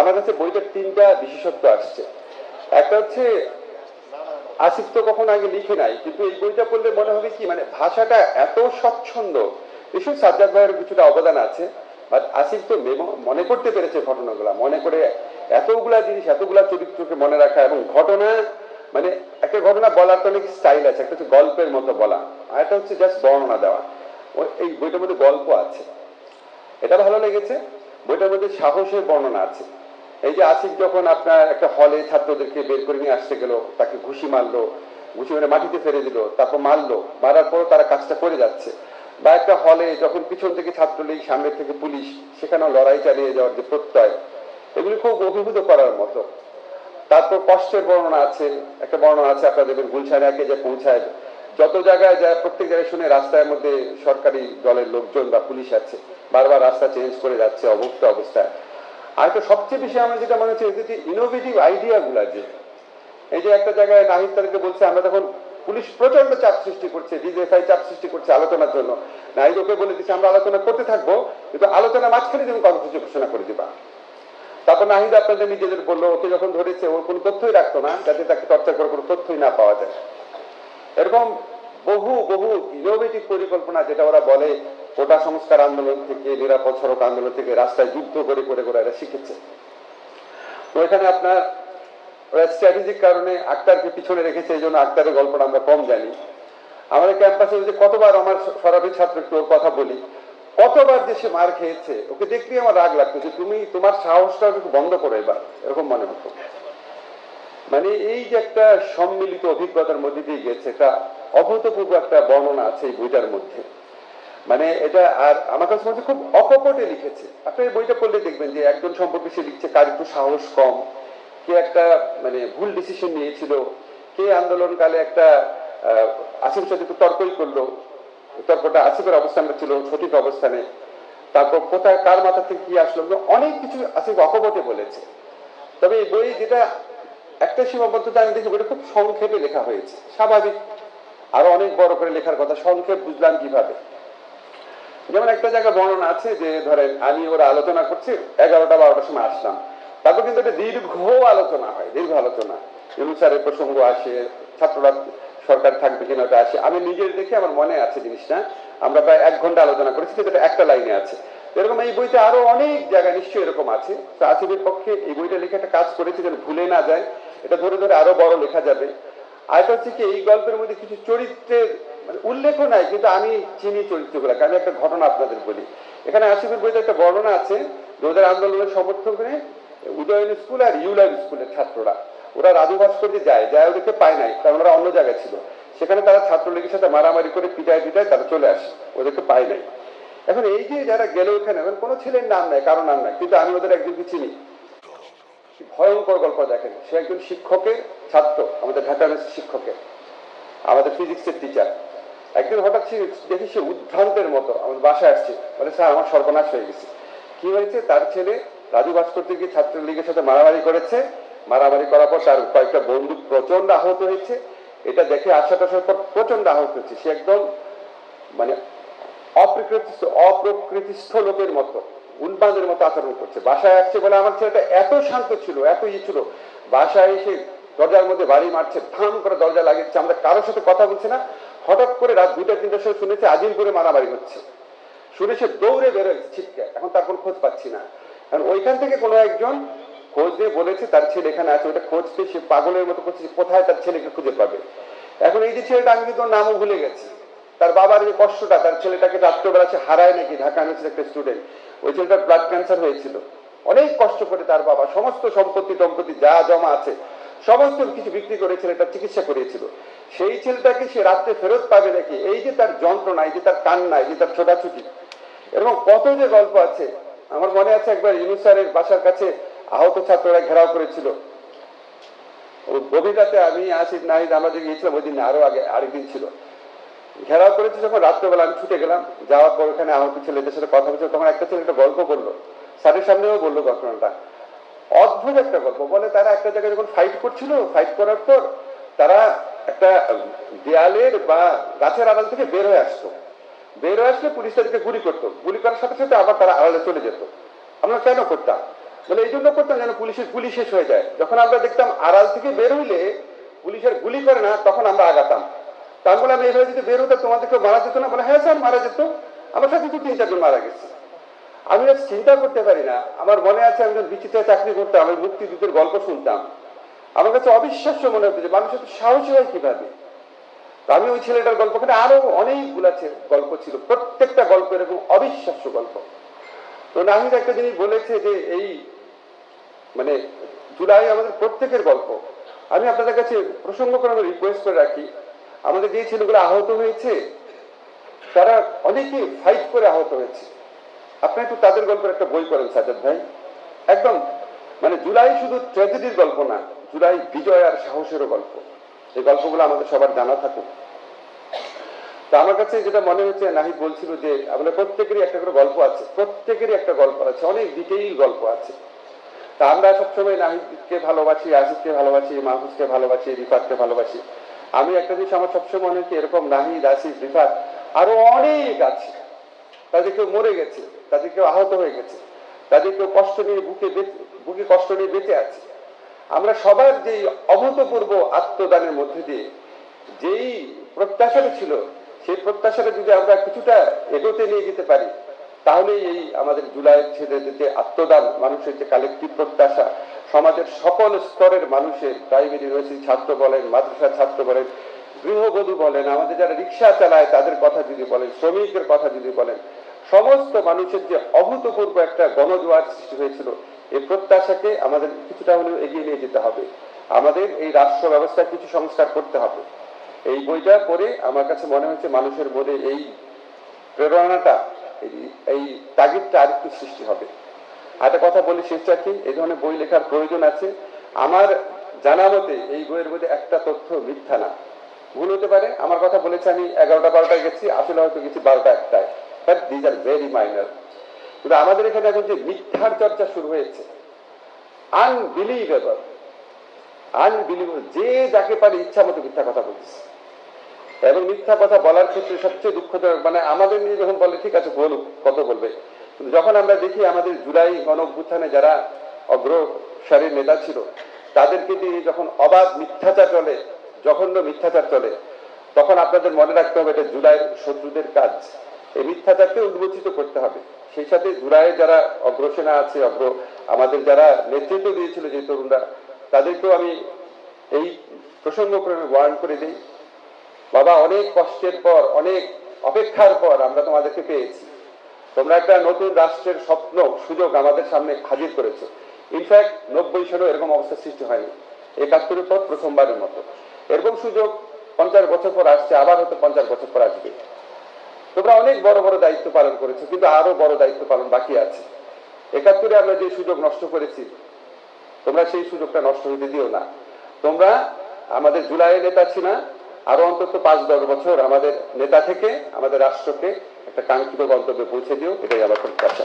আমার কাছে বইটার তিনটা বিশেষত্ব আসছে। একটা হচ্ছে, আসিফ তো কখনো আগে লিখে নাই, কিন্তু এই বইটা পড়লে মনে হবে কি মানে ভাষাটা এত স্বচ্ছন্দ। নিশ্চয়ই সাজ্জাদ ভাইয়ের কিছুটা অবদান আছে বাট আসিফ তো মনে করতে পেরেছে ঘটনাগুলা, মনে করে এতগুলা জিনিস, এতগুলা চরিত্রকে মনে রাখা এবং ঘটনা মানে একটা ঘটনা বলার তো অনেক স্টাইল আছে, একটা হচ্ছে গল্পের মতো বলা, আর একটা হচ্ছে জাস্ট বর্ণনা দেওয়া। এই বইটার মধ্যে গল্প আছে। এটা ভালো লেগেছে, বইটার মধ্যে সাহসের বর্ণনা আছে। এই যে আসিফ যখন আপনার একটা হলে ছাত্রদেরকে বের করে নিয়ে আসতে গেল, তাকে ঘুষি মারলো, ঘুষি মেরে মাটিতে ফেলে দিল, তারপর মারলো, মারার পর তারা কাজটা করে যাচ্ছে। বা একটা হলে যখন পিছন থেকে ছাত্রলীগ, সামনের থেকে পুলিশ, সেখানেও লড়াই চালিয়ে যাওয়ার যে প্রত্যয়, এগুলি খুব অভিভূত করার মতো। তারপর কষ্টের বর্ণনা আছে, একটা বর্ণনা আছে আপনারা দেখবেন, গুলশানে একে যে পৌঁছায়, যত জায়গায় যায়, প্রত্যেক জায়গায় শুনে রাস্তার মধ্যে সরকারি দলের লোকজন বা পুলিশ আছে, বারবার রাস্তা চেঞ্জ করে যাচ্ছে, অভুক্ত অবস্থায়। আর সবচেয়ে বেশি আমার যেটা মনে হচ্ছে, এদের যে ইনোভেটিভ আইডিয়া গুলা যে, এই যে একটা জায়গায় নাহিদ তাদেরকে বলছে, আমরা তখন পুলিশ প্রচণ্ড চাপ সৃষ্টি করছে ডিজিএফআই চাপ সৃষ্টি করছে আলোচনার জন্য। নাহিদ ওকে বলে দিচ্ছে, আমরা আলোচনা করতে থাকব, কিন্তু আলোচনা মাঝখানে তুমি কর্মসূচি ঘোষণা করে দিবা। তারপর নাহিদ আপনাদের নিজেদের বলল, ওকে যখন ধরেছে, ওর কোনো তথ্যই রাখতো না, যাতে তাকে চর্চা করে কোনো তথ্যই না পাওয়া যায়। এরকম বহু বহু ইনোভেটিভ পরিকল্পনা যেটা ওরা বলে কোটা সংস্কার আন্দোলন থেকে, নিরাপদ সড়ক আন্দোলন থেকে রাস্তায় যুদ্ধ করে করে করে এরা শিখেছে। তো এখানে আপনার স্ট্র্যাটেজিক কারণে আক্তারকে পিছনে রেখেছে, এই জন্য আক্তারের গল্পটা আমরা কম জানি। আমাদের ক্যাম্পাসে যে কতবার আমার সরাবি ছাত্র একটু ওর কথা বলি, কতবার যে সে মার খেয়েছে, ওকে দেখলেই আমার রাগ লাগতো যে তুমি তোমার সাহসটা একটু বন্ধ করো এবার, এরকম মনে হতো। মানে এই যে একটা সম্মিলিত অভিজ্ঞতার মধ্যে দিয়ে গেছে একটা অভূতপূর্ব একটা বর্ণনা আছে এই বইটার মধ্যে। মানে এটা আর আমার কাছে হচ্ছে খুব অকপটে লিখেছে। আপনি বইটা পড়লে দেখবেন যে একজন সম্পর্কে সে লিখছে কার একটু সাহস কম কে একটা মানে ভুল ডিসিশন নিয়েছিল কে আন্দোলনকালে একটা আহ, আসিফের সাথে একটু তর্কই করল তর্কটা আসিফের অবস্থানটা ছিল সঠিক অবস্থানে তারপর কোথায় কার মাথা থেকে কি আসলো অনেক কিছু আসিফ অকপটে বলেছে। তবে এই বই যেটা একটা সীমাবদ্ধতা আমি দেখি বইটা খুব সংক্ষেপে লেখা হয়েছে। স্বাভাবিক আরও অনেক বড় করে লেখার কথা সংক্ষেপ বুঝলাম কীভাবে? যেমন একটা জায়গা বর্ণনা আছে যে, ধরেন, আমি ওরা আলোচনা করছি, এগারোটা, বারোটার সময় আসলাম। তারপর কিন্তু একটা দীর্ঘ আলোচনা হয়, দীর্ঘ আলোচনা। ইউনুসারের প্রসঙ্গ আসে, ছাত্ররা সরকার থাকবে কিনা ওটা আসে। আমি নিজের দেখে আমার মনে আছে জিনিসটা। আমরা প্রায় এক ঘণ্টা আলোচনা করেছি যেটা একটা লাইনে আছে। এরকম এই বইতে আরও অনেক জায়গা নিশ্চয়ই এরকম আছে। তো আসিফের পক্ষে এই বইটা লেখা একটা কাজ করেছে যেন ভুলে না যায়। এটা ধরে ধরে আরও বড় লেখা যাবে। আর এটা হচ্ছে কি, এই গল্পের মধ্যে কিছু চরিত্রের মানে উল্লেখও নাই, কিন্তু আমি চিনি চরিত্রগুলো আমি একটা ঘটনা আপনাদের বলি। এখানে আসিফের বইতে একটা বর্ণনা আছে ওদের আন্দোলনের সমর্থনে উদয়ন স্কুল আর ইউলার স্কুলের ছাত্ররা। ওরা রাজু ভাস্কর্যে যায় যায় ওদেরকে পায় নাই, কারণ ওরা অন্য জায়গায় ছিল। সেখানে তারা ছাত্রলীগের সাথে মারামারি করে পিটায় পিটায় তারা চলে আসে, ওদেরকে পায় নাই। এখন এই যে যারা গেল ওখানে এখন কোনো ছেলের নাম নাই, কারও নাম নাই, কিন্তু আমি ওদের একজনকে চিনি। ভয়ঙ্কর গল্প দেখেন, সে একজন শিক্ষকের ছাত্র, আমাদের ঢাকা শিক্ষকের, আমাদের ফিজিক্সের টিচার একদিন হঠাৎ সে দেখি সে উদ্ভ্রান্তের মতো, আমাদের বাসায় আসছে। বলে, স্যার, আমার সর্বনাশ হয়ে গেছে। কি হয়েছে? তার ছেলে রাজু ভাস্কর্য গিয়ে ছাত্রলীগের সাথে মারামারি করেছে। মারামারি করার পর তার কয়েকটা বন্দুক প্রচণ্ড আহত হয়েছে। এটা দেখে আসার আসার পর প্রচণ্ড আহত হয়েছে। সে একদম মানে অপ্রকৃতিস্থ অপ্রকৃতিস্থ লোকের মতো, উন্মাদের মতো আচরণ করছে। বাসায় আসছে বলে আমার ছেলেটা এত শান্ত ছিল, এত ইয়ে ছিল। বাসায় এসে দরজার মধ্যে বাড়ি মারছে, ধাম করে দরজা লাগিয়েছে। আমরা কারোর সাথে কথা বলছি না। হঠাৎ করে রাত দুইটা, তিনটার সময় শুনেছে আজিমপুরে মারামারি হচ্ছে। শুনে সে দৌড়ে বেরোচ্ছে ছিটকে। এখন তার কোনো খোঁজ পাচ্ছি না। কারণ ওইখান থেকে কোনো একজন খোঁজ দিয়ে বলেছে, তার ছেলে এখানে আছে, ওটা খোঁজ পেয়ে সে পাগলের মতো করছে কোথায় তার ছেলেকে খুঁজে পাবে? এখন এই যে ছেলেটা, আমি কিন্তু নামও ভুলে গেছি। তার বাবার যে কষ্টটা, তার ছেলেটাকে রাত্রবেলা সে হারায় নাকি? ঢাকা ইউনিভার্সিটির একটা স্টুডেন্ট ওই ছেলেটার ব্লাড ক্যান্সার হয়েছিল। অনেক কষ্ট করে তার বাবা, সমস্ত সম্পত্তি টম্পত্তি যা জমা আছে, সমস্ত কিছু বিক্রি করে ছেলেটা চিকিৎসা করিয়েছিল। সেই ছেলেটাকে সে রাত্রে ফেরত পাবে নাকি এই যে তার যন্ত্রণা, এই যে তার কান্না, এই যে তার ছোটাছুটি। এরকম কত যে গল্প আছে, আমার মনে আছে একবার ইউনুসারের বাসার কাছে আহত ছাত্ররা ঘেরাও করেছিল। ওই গভীর রাতে আমি, আসিফ, নাহিদ, আমরা যে গিয়েছিলাম ওই দিন, আরও আগে, আরেকদিন ছিল। ঘেরাও করেছে যখন রাত্রেবেলা আমি ছুটে গেলাম, যাওয়ার পর ওখানে আহত ছেলেদের সাথে কথা বলছে তখন একটা ছেলে একটা গল্প করল স্যারের সামনেও বলল ঘটনাটা। অদ্ভুত একটা গল্প। বলে তারা একটা জায়গায় যখন ফাইট করছিল ফাইট করার পর তারা একটা দেয়ালের বা গাছের আড়াল থেকে বের হয়ে আসতো। বের হয়ে আসলে পুলিশ তাদেরকে গুলি করতো। গুলি করার সাথে সাথে আবার তারা আড়ালে চলে যেত। আমরা কেন করতাম? বলে এই জন্য করতাম যেন পুলিশের গুলি শেষ হয়ে যায়। যখন আমরা দেখতাম আড়াল থেকে বের হইলে পুলিশের গুলি করে না, তখন আমরা আগাতাম। তা আমি বললাম এইভাবে যদি বের হতো তোমাদেরকে মারা যেত না? বলে হ্যাঁ স্যার, মারা যেত। আমার সাথে তো তিন চারজন মারা গেছে। আমি চিন্তা করতে পারি না। আমার মনে আছে আমি বিচিত্রা চাকরি করতাম, আমি মুক্তিযুদ্ধের গল্প শুনতাম। আমার কাছে অবিশ্বাস্য মনে হতো যে মানুষের তো সাহসী হয় কীভাবে? আমি ওই ছেলেটার গল্প গল্পখানে আরও অনেকগুলা গল্প ছিল, প্রত্যেকটা গল্প এরকম অবিশ্বাস্য গল্প। তো নাহিদ একটা জিনিস বলেছে যে এই মানে জুলাই আমাদের প্রত্যেকের গল্প। আমি আপনাদের কাছে প্রসঙ্গ করে রিকোয়েস্ট করে রাখি। আমাদের যে ছেলেগুলো আহত হয়েছে, তারা অনেকে ফাইট করে আহত হয়েছে। আপনি একটু তাদের গল্পের একটা বই করেন সাজাদ ভাই। একদম মানে জুলাই শুধু ট্র্যাজেডির গল্প না জুলাই বিজয় আর সাহসেরও গল্প। এই গল্পগুলো আমাদের সবার জানা থাকুক। তা আমার কাছে যেটা মনে হচ্ছে, নাহিদ বলছিল যে আমাদের প্রত্যেকেরই একটা করে গল্প আছে, প্রত্যেকেরই একটা গল্প আছে, অনেক ডিটেইল গল্প আছে। তা আমরা সবসময় নাহিদকে ভালোবাসি আজিদকে ভালোবাসি, মাহফুজকে ভালোবাসি, রিফাতকে ভালোবাসি। আমি একটা জিনিস আমার সবসময় মনে হচ্ছে, এরকম নাহিদ আসিফ রিফাত আরও অনেক আছে। তাদের কেউ মরে গেছে, তাদের কেউ আহত হয়ে গেছে, তাদের কেউ কষ্ট নিয়ে বুকে বুকে কষ্ট নিয়ে বেঁচে আছে। আমরা সবার যে অভূতপূর্ব আত্মদানের মধ্যে দিয়ে যেই প্রত্যাশাটা ছিল, সেই প্রত্যাশাটা যদি আমরা কিছুটা এগোতে নিয়ে যেতে পারি তাহলে এই আমাদের জুলাইয়ের ছেলেদের যে আত্মদান, মানুষের যে কালেক্টিভ প্রত্যাশা, সমাজের সকল স্তরের মানুষের প্রাইমারি ইউনিভার্সিটি ছাত্র বলেন মাদ্রাসা ছাত্র বলেন, গৃহবধূ বলেন, আমাদের যারা রিক্সা চালায় তাদের কথা যদি বলেন, শ্রমিকের কথা যদি বলেন, সমস্ত মানুষের যে অভূতপূর্ব একটা গণজোয়ার সৃষ্টি হয়েছিল এই প্রত্যাশাকে আমাদের কিছুটা হলেও এগিয়ে নিয়ে যেতে হবে। আমাদের এই রাষ্ট্র ব্যবস্থায় কিছু সংস্কার করতে হবে। এই বইটা পড়ে আমার কাছে মনে হচ্ছে মানুষের মনে এই প্রেরণাটা, এই- তাগিদটা আরেকটু সৃষ্টি হবে। আর একটা কথা বলি শেষ রাখি, এই ধরনের বই লেখার প্রয়োজন আছে। আমার জানা মতে এই বইয়ের মধ্যে একটা তথ্য মিথ্যা না। ভুল হতে পারে, আমার কথা বলেছে আমি এগারোটা, বারোটায় গেছি, আসলে হয়তো গেছি বারোটা, একটায়। But these are very minor কিন্তু আমাদের এখানে এখন যে মিথ্যার চর্চা শুরু হয়েছে আনবিলিভেবল আনবিলিভেবল যে যাকে পারে ইচ্ছা মতো মিথ্যা কথা বলছে এবং মিথ্যা কথা বলার ক্ষেত্রে সবচেয়ে দুঃখজনক মানে আমাদের নিয়ে যখন বলে, ঠিক আছে, বলুক, কত বলবে? কিন্তু যখন আমরা দেখি আমাদের জুলাই গণ যারা অগ্রসারীর নেতা ছিল, তাদেরকে দিয়ে যখন অবাধ মিথ্যাচার চলে, জঘন্য মিথ্যাচার চলে, তখন আপনাদের মনে রাখতে হবে এটা জুলাইয়ের শত্রুদের কাজ। এই মিথ্যাচারকে উন্মোচিত করতে হবে। সেই সাথে জুলাইয়ে যারা অগ্রসেনা আছে, অগ্র, আমাদের যারা নেতৃত্ব দিয়েছিল যে তরুণরা, তাদেরকেও আমি এই প্রসঙ্গক্রমে বয়ান করে দিই। বাবা, অনেক কষ্টের পর, অনেক অপেক্ষার পর আমরা তোমাদেরকে পেয়েছি। তোমরা একটা নতুন রাষ্ট্রের স্বপ্ন, সুযোগ আমাদের সামনে হাজির করেছ। ইনফ্যাক্ট নব্বই সালেও এরকম অবস্থা সৃষ্টি হয়নি। একাত্তরের পর প্রথমবারের মতো। এরকম সুযোগ পঞ্চাশ বছর পর আসছে, আবার হয়তো পঞ্চাশ বছর পর আসবে। তোমরা অনেক বড় বড় দায়িত্ব পালন করেছ, কিন্তু আরও বড় দায়িত্ব পালন বাকি আছে। একাত্তরে আমরা যে সুযোগ নষ্ট করেছি, তোমরা সেই সুযোগটা নষ্ট হতে দিও না। তোমরা আমাদের জুলাইয়ের নেতা ছিল আরও অন্তত পাঁচ দশ বছর আমাদের নেতা থেকে, আমাদের রাষ্ট্রকে একটা কাঙ্ক্ষিত গন্তব্যে পৌঁছে দিও, এটাই আমার প্রত্যাশা।